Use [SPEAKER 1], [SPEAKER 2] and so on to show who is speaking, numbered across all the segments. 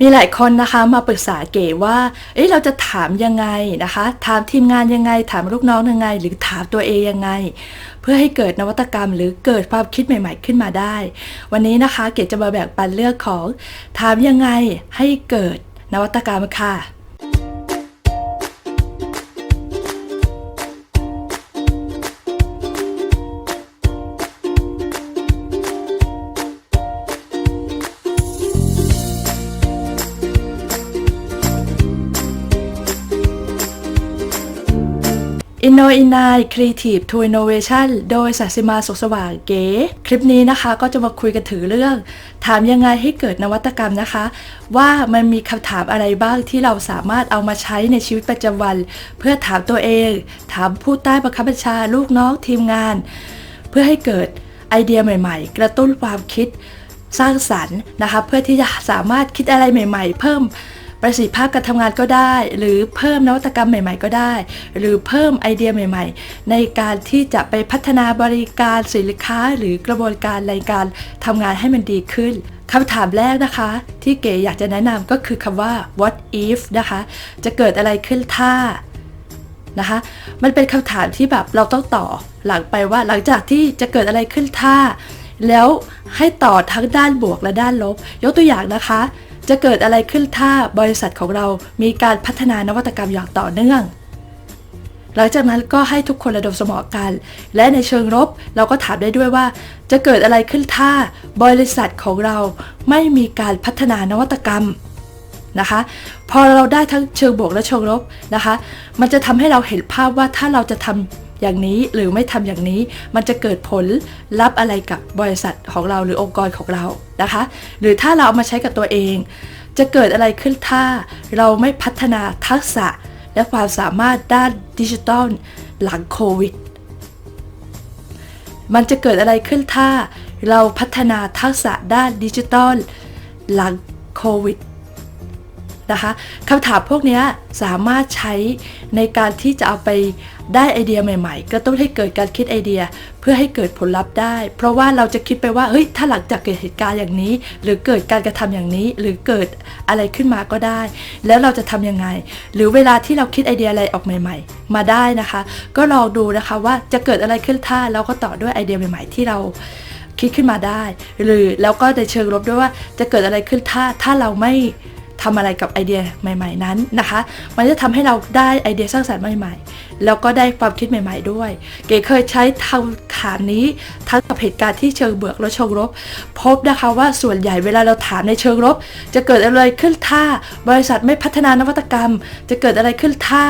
[SPEAKER 1] มีหลายคนนะคะมาปรึกษาเก๋ว่า เอ๊ะเราจะถามยังไงนะคะ ถามทีมงานยังไง ถามลูกน้องยังไง หรือถามตัวเองยังไง เพื่อให้เกิดนวัตกรรม หรือเกิดความคิดใหม่ ๆ ขึ้นมาได้ วันนี้นะคะ เก๋จะมาแบ่งปันเรื่องของ ถามยังไงให้เกิดนวัตกรรมค่ะ i n n o i n i Creative to Innovation โดยสัสิมาสุขสว่างเก๋ คลิปนี้นะคะก็จะมาคุยกันถึงเรื่อง ถามยังไงให้เกิดนวัตกรรมนะคะ ว่ามันมีคำถามอะไรบ้างที่เราสามารถเอามาใช้ในชีวิตประจำวัน เพื่อถามตัวเอง ถามผู้ใต้บังคับบัญชาลูกน้องทีมงาน เพื่อให้เกิดไอเดียใหม่ๆ กระตุ้นความคิดสร้างสรรค์นะคะ เพื่อที่จะสามารถคิดอะไรใหม่ ๆ เพิ่ม ประสิทธิภาพการทำงานก็ได้ หรือเพิ่มนวัตกรรมใหม่ ๆ ก็ได้ หรือเพิ่มไอเดียใหม่ ๆ ในการที่จะไปพัฒนาบริการสินค้า หรือกระบวนการในการทำงานให้มันดีขึ้นคำถามแรกนะคะ ที่เก๋อยากจะแนะนำก็คือคำว่า what if นะคะ จะเกิดอะไรขึ้นถ้านะคะมันเป็นคำถามที่แบบเราต้องต่อหลังไปว่าหลังจากที่จะเกิดอะไรขึ้นถ้า แล้วให้ต่อทั้งด้านบวกและด้านลบ ยกตัวอย่างนะคะ จะเกิดอะไรขึ้นถ้าบริษัทของเรามีการพัฒนานวัตกรรมอย่างต่อเนื่อง หลังจากนั้นก็ให้ทุกคนระดมสมองกัน และในเชิงลบเราก็ถามได้ด้วยว่า จะเกิดอะไรขึ้นถ้าบริษัทของเราไม่มีการพัฒนานวัตกรรมนะคะ พอเราได้ทั้งเชิงบวกและเชิงลบนะคะ มันจะทำให้เราเห็นภาพว่าถ้าเราจะทำ อย่างนี้หรือไม่ทำอย่างนี้ มันจะเกิดผลลัพธ์อะไรกับบริษัทของเราหรือองค์กรของเรานะคะ หรือถ้าเราเอามาใช้กับตัวเอง จะเกิดอะไรขึ้นถ้าเราไม่พัฒนาทักษะและความสามารถด้านดิจิทัลหลังโควิด มันจะเกิดอะไรขึ้นถ้าเราพัฒนาทักษะด้านดิจิทัลหลังโควิด นะคะคำถามพวกนี้สามารถใช้ในการที่จะเอาไปได้ไอเดียใหม่ ๆ ก็ต้องให้เกิดการคิดไอเดียเพื่อให้เกิดผลลัพธ์ได้ เพราะว่าเราจะคิดไปว่าเฮ้ยถ้าหลังจากเกิดเหตุการณ์อย่างนี้ หรือเกิดการกระทำอย่างนี้ หรือเกิดอะไรขึ้นมาก็ได้ แล้วเราจะทํำยังไง หรือเวลาที่เราคิดไอเดียอะไรออกใหม่ ๆ มาได้นะคะ ก็ลองดูนะคะว่าจะเกิดอะไรขึ้นถ้าเราก็ต่อด้วยไอเดียใหม่ ๆ ที่เราคิดขึ้นมาได้ หรือแล้วก็ในเชิงลบด้วยว่าจะเกิดอะไรขึ้นถ้าถ้าเราไม่ ทำอะไรกับไอเดียใหม่ ๆ นั้นนะคะ มันจะทำให้เราได้ไอเดียสร้างสรรค์ใหม่ ๆ แล้วก็ได้ความคิดใหม่ ๆ ด้วย เก๋เคยใช้ทางขานนี้ทั้งกับเหตุการณ์ที่เชิงเบือกและเชิงลบ พบนะคะว่าส่วนใหญ่เวลาเราถามในเชิงลบ จะเกิดอะไรขึ้นถ้า บริษัทไม่พัฒนานวัตกรรม จะเกิดอะไรขึ้นถ้า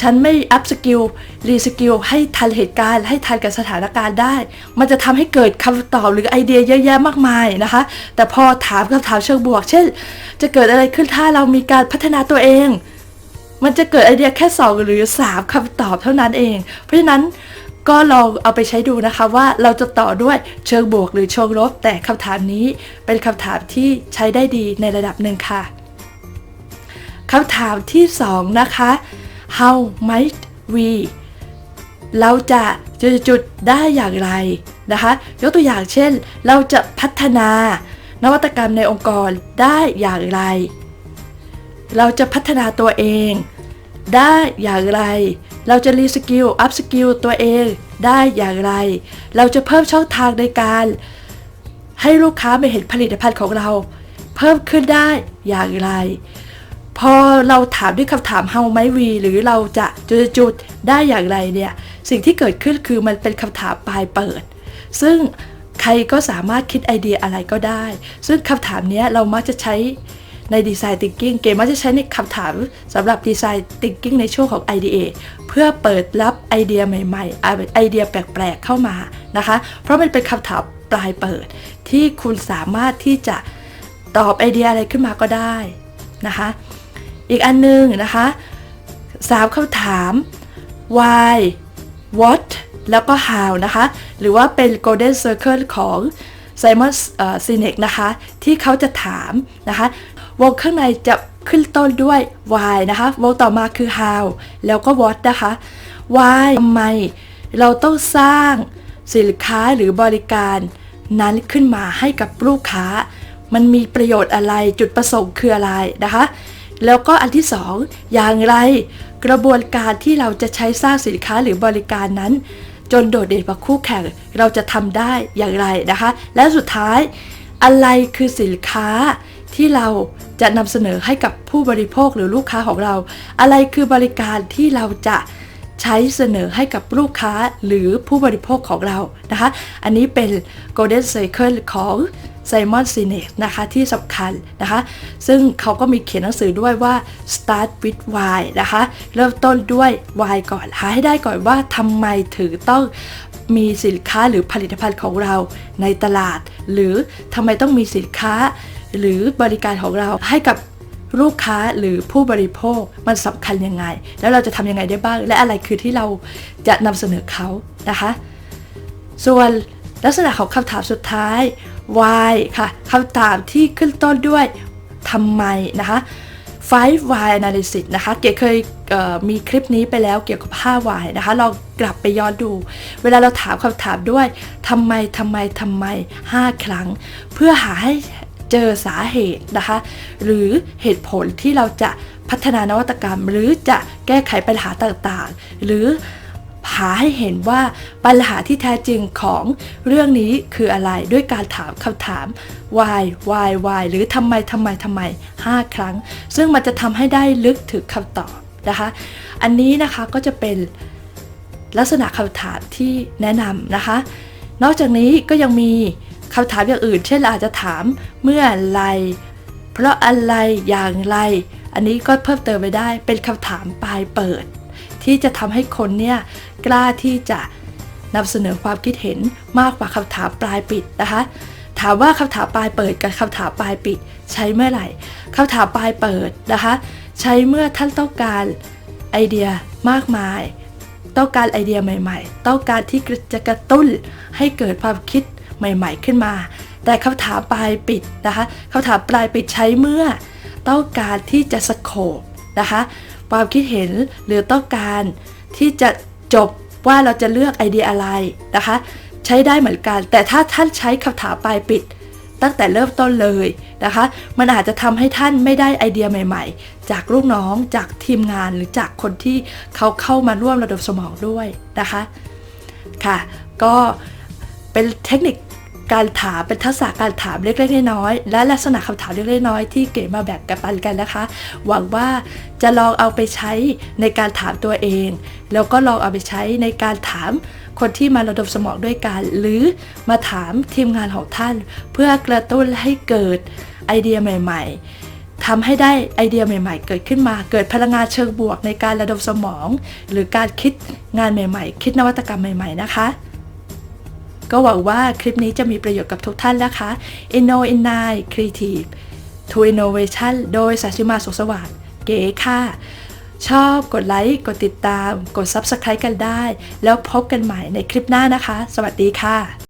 [SPEAKER 1] ฉันไม่อัพสกิลรีสกิลให้ทันเหตุการณ์ ให้ทันกับสถานการณ์ได้ มันจะทำให้เกิดคำตอบหรือไอเดียเยอะแยะมากมายนะคะ แต่พอถามคำถามเชิงบวก เช่น จะเกิดอะไรขึ้นถ้าเรามีการพัฒนาตัวเอง มันจะเกิดไอเดียแค่ 2 หรือ 3คำตอบเท่านั้นเอง เพราะฉะนั้นก็ลองเอาไปใช้ดูนะคะว่าเราจะต่อด้วยเชิงบวกหรือเชิงลบ แต่คำถามนี้เป็นคำถามที่ใช้ได้ดีในระดับหนึ่งค่ะคำถามที่ 2 นะคะ how might we เราจะจุดจุดได้อย่างไรนะคะ ยกตัวอย่างเช่น เราจะพัฒนานวัตกรรมในองค์กรได้อย่างไร เราจะพัฒนาตัวเอง ได้อย่างไร เราจะรีสกิล อัพสกิลตัวเองได้อย่างไร เราจะเพิ่มช่องทางในการ ให้ลูกค้ามาเห็นผลิตภัณฑ์ของเรา เพิ่มขึ้นได้อย่างไร พอเราถามด้วยคำถาม how ไหมวีหรือเราจะจุดๆได้อย่างไรเนี่ย สิ่งที่เกิดขึ้นคือมันเป็นคำถามปลายเปิด ซึ่งใครก็สามารถคิดไอเดียอะไรก็ได้ ซึ่งคำถามนี้เรามักจะใช้ในดีไซน์ทิงกิ้งเกมมักจะใช้ในคำถามสำหรับดีไซน์ทิงกิ้งในช่วงของ IDA เพื่อเปิดรับไอเดียใหม่ๆ ไอเดียแปลกๆเข้ามานะคะ เพราะมันเป็นคำถามปลายเปิด ที่คุณสามารถที่จะตอบไอเดียอะไรขึ้นมาก็ได้นะคะ อีกอันนึงนะคะสามคำถาม why what แล้วก็ how นะคะ หรือว่าเป็น golden circle ของ Simon Sinek นะคะ ที่เขาจะถามนะคะ วงข้างในจะขึ้นต้นด้วย why นะคะ วงต่อมาคือ how แล้วก็ what นะคะ why ทำไมเราต้องสร้างสินค้าหรือบริการนั้นขึ้นมาให้กับลูกค้า มันมีประโยชน์อะไร จุดประสงค์คืออะไรนะคะ แล้วก็อันที่สองอย่างไร กระบวนการที่เราจะใช้สร้างสินค้าหรือบริการนั้น จนโดดเด่นกว่าคู่แข่งเราจะทำได้อย่างไรนะคะ และสุดท้ายอะไรคือสินค้าที่เราจะนำเสนอให้กับผู้บริโภคหรือลูกค้าของเรา อะไรคือบริการที่เราจะใช้เสนอให้กับลูกค้าหรือผู้บริโภคของเรานะคะ อันนี้เป็น Golden Circle ของ ไซมอนซีเนกนะคะที่สำคัญนะคะ ซึ่งเขาก็มีเขียนหนังสือด้วยว่า start with why นะคะ เริ่มต้นด้วย why ก่อนหาให้ได้ก่อนว่าทำไมถึงต้องมีสินค้าหรือผลิตภัณฑ์ของเราในตลาด หรือทำไมต้องมีสินค้า หรือบริการของเราให้กับลูกค้าหรือผู้บริโภคมันสำคัญยังไง แล้วเราจะทำยังไงได้บ้าง และอะไรคือที่เราจะนำเสนอเขานะคะ ส่วน ลักษณะของคำถามสุดท้าย why ค่ะคำถามที่ขึ้นต้นด้วยทำไมนะคะ five why analysis นะคะ เก๋เคยเมีคลิปนี้ไปแล้วเกี่ยวกับ5 why นะคะ ลองกลับไปย้อนดู เวลาเราถามคำถามด้วยทำไมทำไมทำไม 5 ครั้ง เพื่อหาให้เจอสาเหตุนะคะ หรือเหตุผลที่เราจะพัฒนานวัตกรรม หรือจะแก้ไขปัญหาต่างๆ หรือ หาให้เห็นว่าปัญหาที่แท้จริงของเรื่องนี้คืออะไรด้วยการถามคำถาม why why why หรือทำไมทำไมทำไม 5 ครั้ง ซึ่งมันจะทำให้ได้ลึกถึงคำตอบนะคะ อันนี้นะคะก็จะเป็นลักษณะคำถามที่แนะนำนะคะ นอกจากนี้ก็ยังมีคำถามอย่างอื่น เช่นเราอาจจะถามเมื่อไร เพราะอะไรอย่างไร อันนี้ก็เพิ่มเติมไปได้เป็นคำถามปลายเปิด ที่จะทำให้คนเนี่ยกล้าที่จะนำเสนอความคิดเห็นมากกว่าคำถามปลายปิดนะคะ ถามว่าคำถามปลายเปิดกับคำถามปลายปิด ใช้เมื่อไหร่คำถามปลายเปิดนะคะ ใช้เมื่อท่านต้องการไอเดียมากมาย ต้องการไอเดียใหม่ ๆ ต้องการที่จะกระตุ้นให้เกิดความคิดใหม่ ๆ ขึ้นมา แต่คำถามปลายปิดนะคะคำถามปลายปิดใช้เมื่อ ต้องการที่จะสโคบนะคะ ความคิดเห็นหรือต้องการที่จะจบว่าเราจะเลือกไอเดียอะไรนะคะ ใช้ได้เหมือนกัน แต่ถ้าท่านใช้คำถามปลายปิด ตั้งแต่เริ่มต้นเลยนะคะ มันอาจจะทำให้ท่านไม่ได้ไอเดียใหม่ ๆ จากลูกน้องจากทีมงานหรือจากคนที่เขาเข้ามาร่วมระดมสมองด้วยนะคะค่ะ ก็เป็นเทคนิค การถามเป็นทักษะการถามเล็กๆน้อยๆและลักษณะคำถามเล็กๆน้อยๆที่เก๋มาแบ่งกันปันกันนะคะ หวังว่าจะลองเอาไปใช้ในการถามตัวเอง แล้วก็ลองเอาไปใช้ในการถามคนที่มาระดมสมองด้วยกัน หรือมาถามทีมงานของท่าน เพื่อกระตุ้นให้เกิดไอเดียใหม่ ๆทำให้ได้ไอเดียใหม่ ๆ เกิดขึ้นมา เกิดพลังงานเชิงบวกในการระดมสมอง หรือการคิดงานใหม่ ๆ คิดนวัตกรรมใหม่ ๆ นะคะ ก็หวังว่าคลิปนี้จะมีประโยชน์กับทุกท่านนะคะ Inno Inna Creative to Innovation โดยสาชิมาสุขสวัสดิ์เก๋ค่ะ ชอบกดไลค์ กดติดตาม กด Subscribe กันได้ แล้วพบกันใหม่ในคลิปหน้านะคะ สวัสดีค่ะ